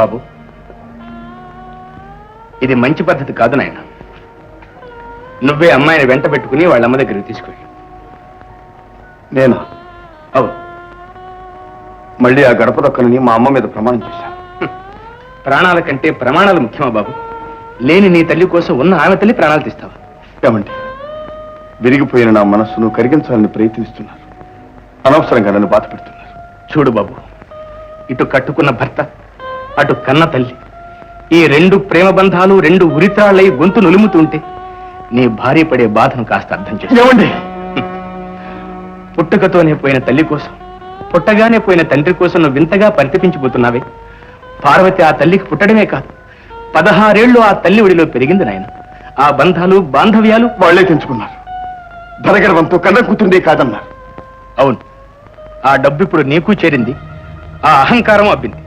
బాబు. ఇది మంచి పద్ధతి కాదు నాయన. నువ్వే అమ్మాయిని వెంట పెట్టుకుని వాళ్ళ అమ్మ దగ్గరికి తీసుకెళ్ళి నేను? అవును. మళ్ళీ ఆ గడప దొక్కనని మా అమ్మ మీద ప్రమాణం చేశాను ప్రాణాల కంటే ప్రమాణాలు ముఖ్యమా బాబు? లేని నీ తల్లి కోసం ఉన్న ఆమె తల్లి ప్రాణాలు తీస్తావా? ఏమండి విరిగిపోయిన నా మనస్సును కరిగించాలని ప్రయత్నిస్తున్నారు. అనవసరంగా నన్ను బాధ పెడుతున్నారు. చూడు బాబు ఇటు కట్టుకున్న భర్త అటు కన్న తల్లి. ఈ రెండు ప్రేమ బంధాలు రెండు ఉరితాళ్ళై గొంతు నులుముతుంటే నీ భార్య పడే బాధను కాస్త అర్థం చేసుకో ఏమండి? పుట్టుకతోనే పోయిన తల్లి కోసం పుట్టగానే పోయిన తండ్రి కోసం నువ్వు వింతగా పరితపించిపోతున్నావే. పార్వతి ఆ తల్లికి పుట్టడమే కాదు పదహారేళ్ళు ఆ తల్లి ఒడిలో పెరిగింది నాయన. ఆ బంధాలు బాంధవ్యాలు వాళ్ళే తెంచుకున్నారు. ధనగర్వంతో కన్న కూతుండే కాదన్నారు. అవును ఆ డబ్బు ఇప్పుడు నీకు చేరింది ఆ అహంకారం అబ్బింది.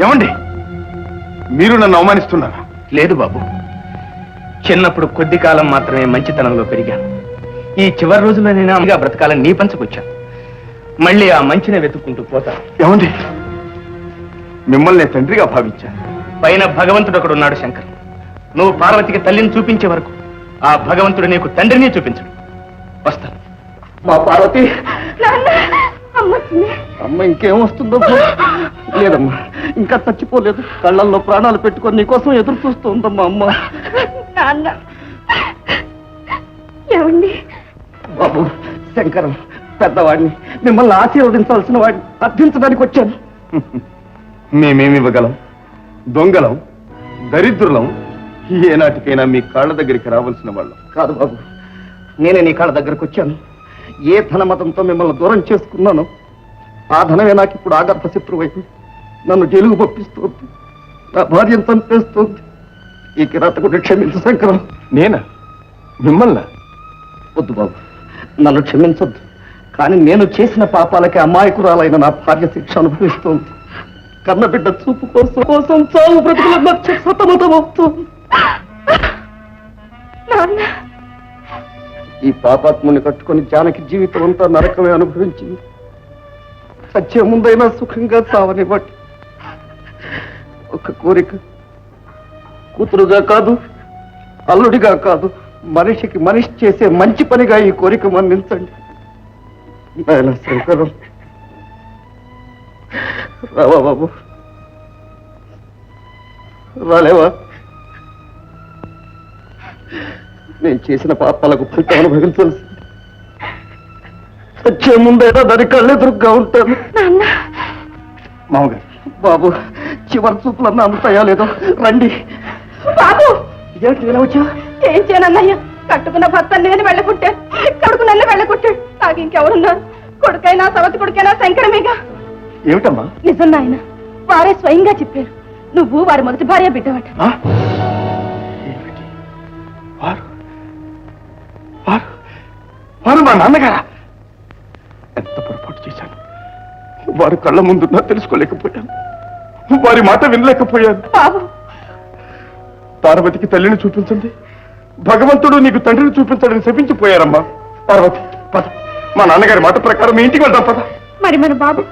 ఏమండి? మీరు నన్ను అవమానిస్తున్నారా? లేదు బాబు. చిన్నప్పుడు కొద్ది కాలం మాత్రమే మంచితనంలో పెరిగాను. ఈ చివరి రోజుల్లో నేను అమ్మగా బ్రతకాలని నీ పంచుకొచ్చాను మళ్ళీ ఆ మంచిని వెతుక్కుంటూ పోతాను ఏమండి? మిమ్మల్ని నేను తండ్రిగా భావించాను. పైన భగవంతుడు ఒకడు ఉన్నాడు శంకర్. నువ్వు పార్వతికి తల్లిని చూపించే వరకు ఆ భగవంతుడు నీకు తండ్రిని చూపించడు. వస్తాను. మా పార్వతి. అమ్మ ఇంకేం వస్తుందో లేదమ్మా ఇంకా చచ్చిపోలేదు. కళ్ళల్లో ప్రాణాలు పెట్టుకొని నీకోసం ఎదురు చూస్తూ ఉందమ్మా అమ్మ. నాన్న ఏమండి? బాబు శంకరం పెద్దవాడిని మిమ్మల్ని ఆశీర్వదించాల్సిన వాడిని అర్థించడానికి వచ్చాను. మేమేమి ఇవ్వగలం? దొంగలం దరిద్రులం ఏనాటికైనా మీ కాళ్ళ దగ్గరికి రావాల్సిన వాళ్ళం. కాదు బాబు నేనే నీ కాళ్ళ దగ్గరికి వచ్చాను. ఏ ధనమతంతో మిమ్మల్ని దూరం చేసుకున్నానో ఆ ధనమే నాకు ఇప్పుడు ఆగర్భ శత్రువైపు నన్ను జైలుకు పంపిస్తోంది. నా భార్యను చంపేస్తోంది. ఈ కిరాతకుడు క్షమించు శంకరం. నేనా? మిమ్మల్ని? వద్దు బాబు. నన్ను క్షమించొద్దు. కానీ నేను చేసిన పాపాలకి అమాయకురాలైన నా భార్య శిక్ష అనుభవిస్తోంది. కన్నబిడ్డ చూపు కోసం కోసం చావు బ్రతుకుల సతమతమవుతోంది. ఈ పాపాత్ముని కట్టుకొని జానకి జీవితం అంతా నరకమే అనుభవించింది. సత్య ముందైనా సుఖంగా సావనివ్వండి ఒక కోరిక. కూతురుగా కాదు అల్లుడిగా కాదు మనిషికి మనిషి చేసే మంచి పనిగా ఈ కోరిక మన్నించండి. నాయన శంకరం. రావా బాబు. రాలేవా? నేను చేసిన పాపాలకు ఫలితం అనుభవించాల్సి వచ్చే ముందైనా దాని కళ్ళెదురుగ్గా ఉంటాను మామగారు బాబు చివరి చూపులన్నా అందుతాయా లేదో? రండి. బాబు! ఇదేంటి ఇలా వచ్చా ఏం చేయనన్నయ్య? కట్టుకున్న భర్త నేను వెళ్ళకుంటాను కొడుకు నన్ను వెళ్ళకుంటాడు నాకు ఇంకెవరున్నారు కొడుకైనా సవతి కొడుకైనా శంకరమేగా. ఏమిటమ్మా? నిజం నాయన వారే స్వయంగా చెప్పారు. నువ్వు వారి మొదటి భార్య బిడ్డవట. వారు మా నాన్నగారా ఎంత పొరపాటు చేశాను. వారు కళ్ళ ముందున్నా తెలుసుకోలేకపోయాను. వారి మాట వినలేకపోయాను. బాబు. పార్వతికి తల్లిని చూపించండి. భగవంతుడు నీకు తండ్రిని చూపించడని శపించిపోయారమ్మా. పార్వతి పద. మా నాన్నగారి మాట ప్రకారం మీ ఇంటికి వెళ్దాం పద. మరి మన బాబు.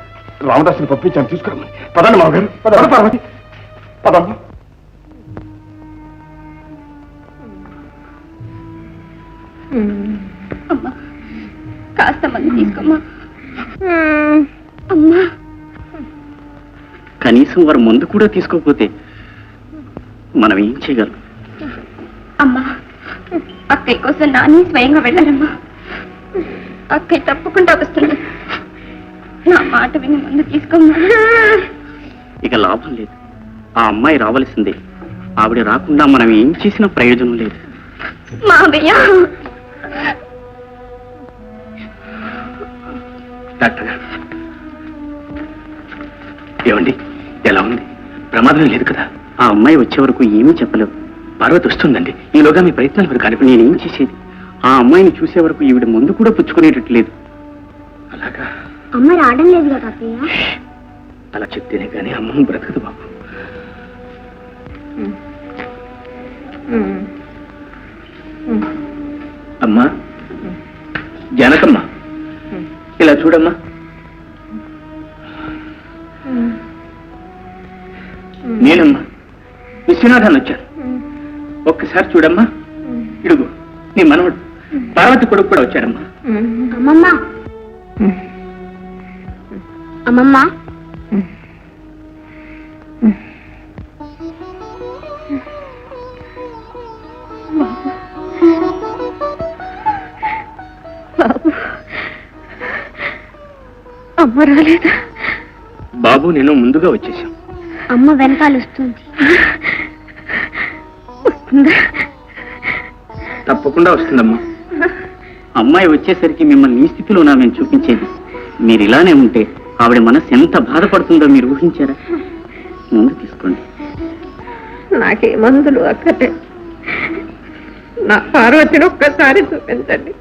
రామదాసుని పంపించాను తీసుకురమ్మని పదండి మామగారు. పద. పార్వతి. పదమ్మా. అమ్మా. కాస్త మంది తీసుకోమ్మా. అమ్మా. కనీసం వారు మందు కూడా తీసుకోకపోతే మనం ఏం చేయగలం? అమ్మా అక్కయ్య కోసం నాని స్వయంగా వెళ్ళారమ్మా. అక్కయ్య తప్పకుండా వస్తుంది. నా మాట విని ముందు తీసుకోమ్మా. ఇక లాభం లేదు. ఆ అమ్మాయి రావలసిందే. ఆవిడ రాకుండా మనం ఏం చేసినా ప్రయోజనం లేదు. మావయ్య డాక్టర్ గారు. ఏమండి? ఎలా ఉంది? ప్రమాదం లేదు కదా? ఆ అమ్మాయి వచ్చే వరకు ఏమీ చెప్పలేవు. పార్వతి వస్తుందండి. ఈలోగా మీ ప్రయత్నాలు మీరు కానిపి నేనేం చేసేది? ఆ అమ్మాయిని చూసే వరకు ఈవిడ ముందు కూడా పుచ్చుకునేటట్టు లేదు. అలాగా? అమ్మ రావడం లేదు కదా అత్తయ్య అలా చెప్తేనే కానీ అమ్మ బ్రతకదు బాబు. అమ్మా? జనకమ్మా? ఇలా చూడమ్మా. నేనమ్మా విశ్వనాథన్ వచ్చాను ఒక్కసారి చూడమ్మా. ఇడుగు నీ మనవడు పార్వతి కొడుకు కూడా వచ్చాడమ్మా అమ్మమ్మ. అమ్మమ్మ. రాలేదా? బాబు నేను ముందుగా వచ్చేసాం అమ్మ వెనకాల వస్తుంది. వస్తుందా? తప్పకుండా వస్తుందమ్మా. అమ్మాయి వచ్చేసరికి మిమ్మల్ని ఈ స్థితిలో నా మేము చూపించేది. మీరు ఇలానే ఉంటే ఆవిడ మనసు ఎంత బాధపడుతుందో మీరు ఊహించారా? ముందు తీసుకోండి. నాకే మందులు అక్కడే నా పార్వతిని ఒక్కసారి చూపించండి.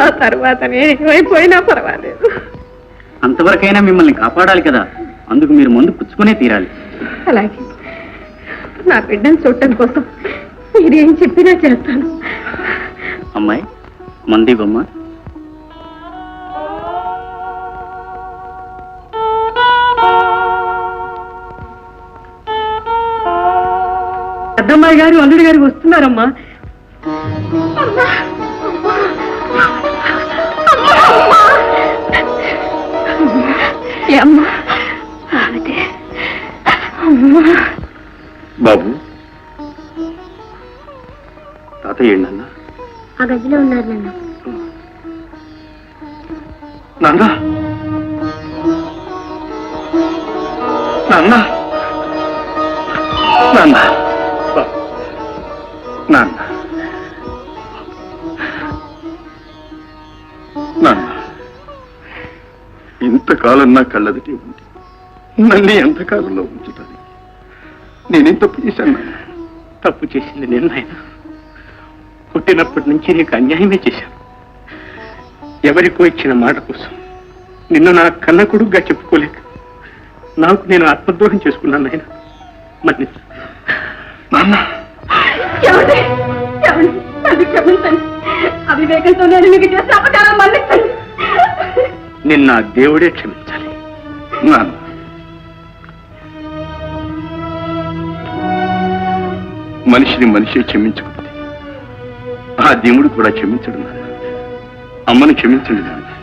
ఆ తర్వాత నేను ఏమైపోయినా పర్వాలేదు. అంతవరకైనా మిమ్మల్ని కాపాడాలి కదా. అందుకు మీరు ముందు పుచ్చుకునే తీరాలి. అలాగే. నా బిడ్డను చూడటం కోసం మీరేం చెప్పినా చేస్తాను. అమ్మాయి మంది బొమ్మ. పెద్దమ్మాయి గారు అల్లుడి గారు వస్తున్నారమ్మా. బాబు. తాతయ్య ఏంటన్నా ఆ గదిలో ఉన్నారు నాన్న. నాన్న? నాన్న? నాన్న. నాన్న నాన్న. ఇంతకాలం నా కళ్ళదిటి ఉంది. నన్ను ఎంతకాలంలో ఉంచుతాను నేనేం తప్పు చేశాను? తప్పు చేసింది నేను నాయన. పుట్టినప్పటి నుంచి నీకు అన్యాయమే చేశాను. ఎవరికో ఇచ్చిన మాట కోసం నిన్ను నా కన్న కొడుకుగా చెప్పుకోలేక నాకు నేను ఆత్మద్రోహం చేసుకున్నాను నాయన. నాన్న! క్షమించండి. అవివేకంతో నేను మీకు చేసిన అపకారం మన్నించండి. నిన్న దేవుడే క్షమించాలి. నాన్న మనిషిని మనిషి క్షమించకపోతే ఆ దేవుడు కూడా క్షమించడు నాన్న. అమ్మను క్షమించండి నాన్న.